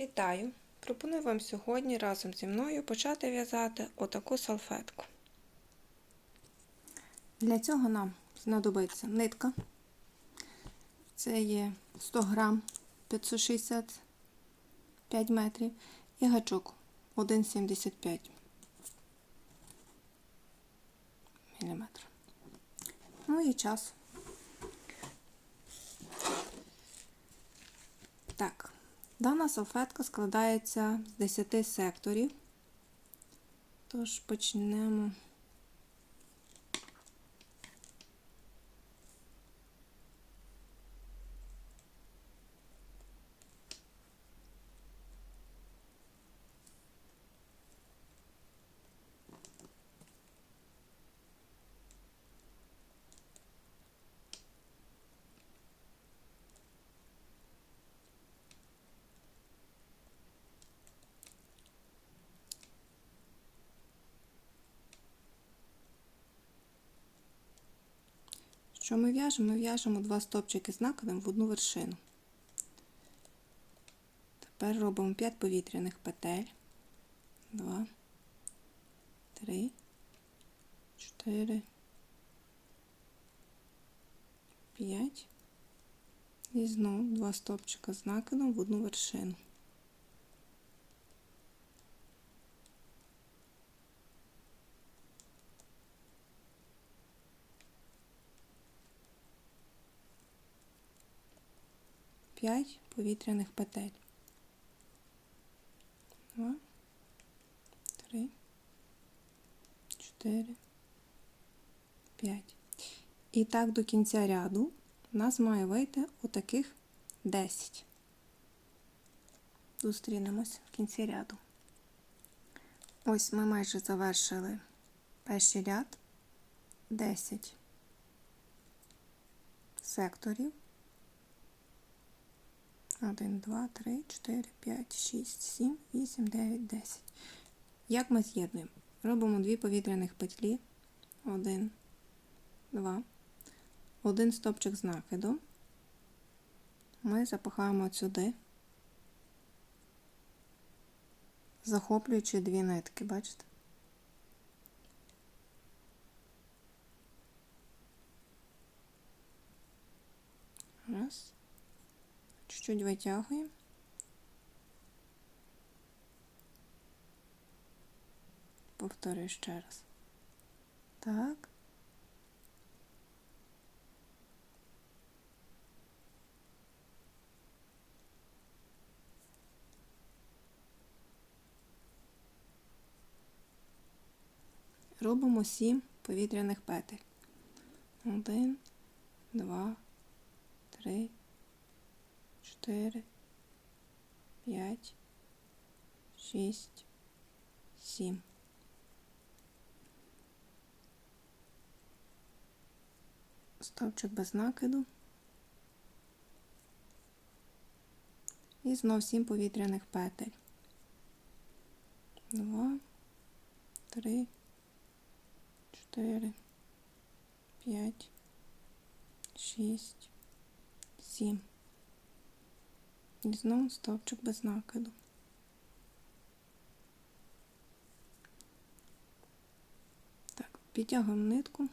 Вітаю! Пропоную вам сьогодні разом зі мною почати в'язати отаку салфетку. Для цього нам знадобиться нитка. Це є 100 грам 565 метрів і гачок 1,75 мм. Ну і час. Так. Дана салфетка складається з 10 секторів, тож почнемо. Що ми в'яжемо? Ми в'яжемо два стопчики з накидом в одну вершину. Тепер робимо 5 повітряних петель. 2, 3, 4, 5. І знову два стопчика з накидом в одну вершину. П'ять повітряних петель. Два, три, чотири, п'ять. І так до кінця ряду у нас має вийти отаких 10. Зустрінемось в кінці ряду. Ось ми майже завершили перший ряд 10 секторів. 1, 2, 3, 4, 5, 6, 7, 8, 9, 10. Як ми з'єднуємо? Робимо дві повітряних петлі. 1, 2, один стопчик з накидом. Ми запихаємо сюди, захоплюючи дві нитки, бачите? Раз. Чуть-чуть витягуємо. Повторюю ще раз. Так. Робимо сім повітряних петель. Один, два, три, чотири, п'ять, шість, сім. Стовпчик без накиду. І знов сім повітряних петель. Два, три, чотири, п'ять, шість, сім. І знову стовпчик без накиду. Так, підтягуємо нитку.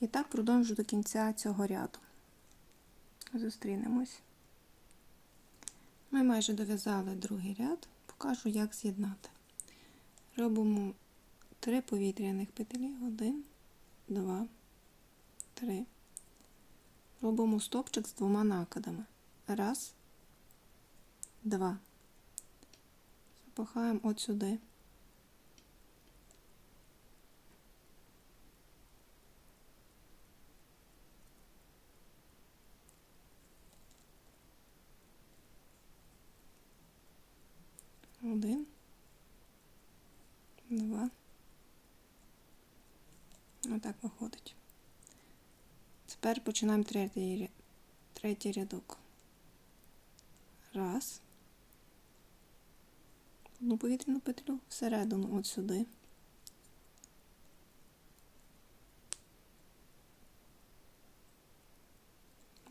І так продовжу до кінця цього ряду. Зустрінемось. Ми майже дов'язали другий ряд, покажу, як з'єднати. Робимо три повітряних петлі, один, два, три. Робимо стопчик з двома накидами. Раз, два. Запахаємо от сюди. Один, два. Отак виходить. Тепер починаємо третій, третій рядок. Раз. Одну повітряну петлю всередину от сюди.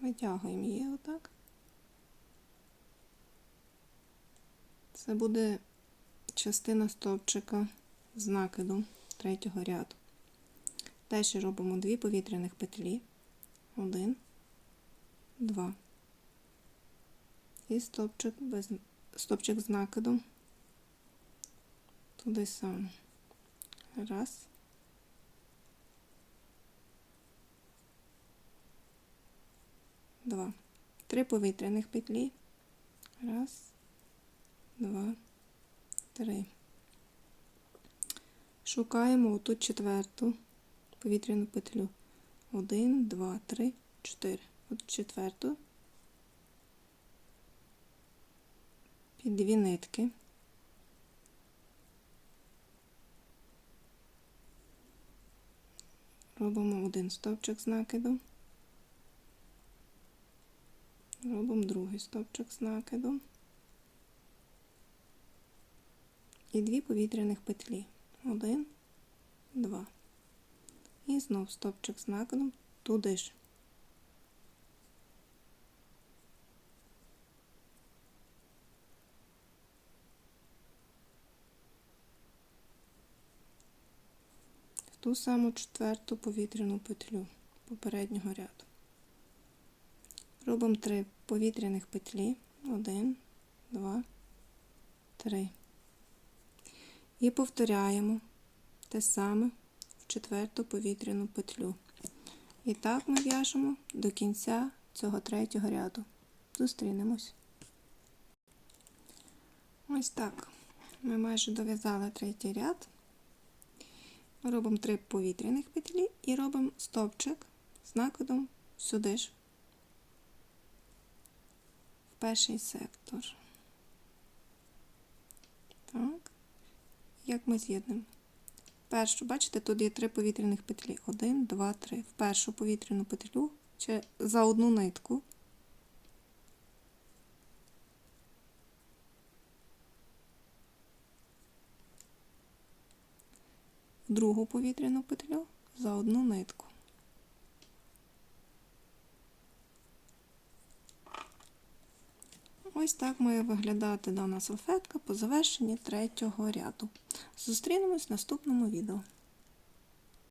Витягуємо її отак. Це буде частина стовпчика з накидом третього ряду. Далі робимо дві повітряних петлі. Один, два. І стовпчик, без, стовпчик з накидом. Туди саме. Раз. Два. Три повітряних петлі. Раз, два, три. Шукаємо отут четверту повітряну петлю. Один, два, три, чотири. От четверту. Під дві нитки. Робимо один стовпчик з накидом. Робимо другий стовпчик з накидом. І дві повітряних петлі. Один, два. І знов стовпчик з накидом туди ж. В ту саму четверту повітряну петлю попереднього ряду. Робимо три повітряних петлі. Один, два, три. І повторяємо те саме четверту повітряну петлю. І так ми в'яжемо до кінця цього третього ряду. Зустрінемось. Ось так. Ми майже дов'язали третій ряд. Робимо три повітряних петлі і робимо стовпчик з накидом сюди ж, в перший сектор. Так, як ми з'єднемо? Першу, бачите, тут є три повітряних петлі. Один, два, три. В першу повітряну петлю за одну нитку. Другу повітряну петлю за одну нитку. Ось так має виглядати дана салфетка по завершенні третього ряду. Зустрінемось в наступному відео.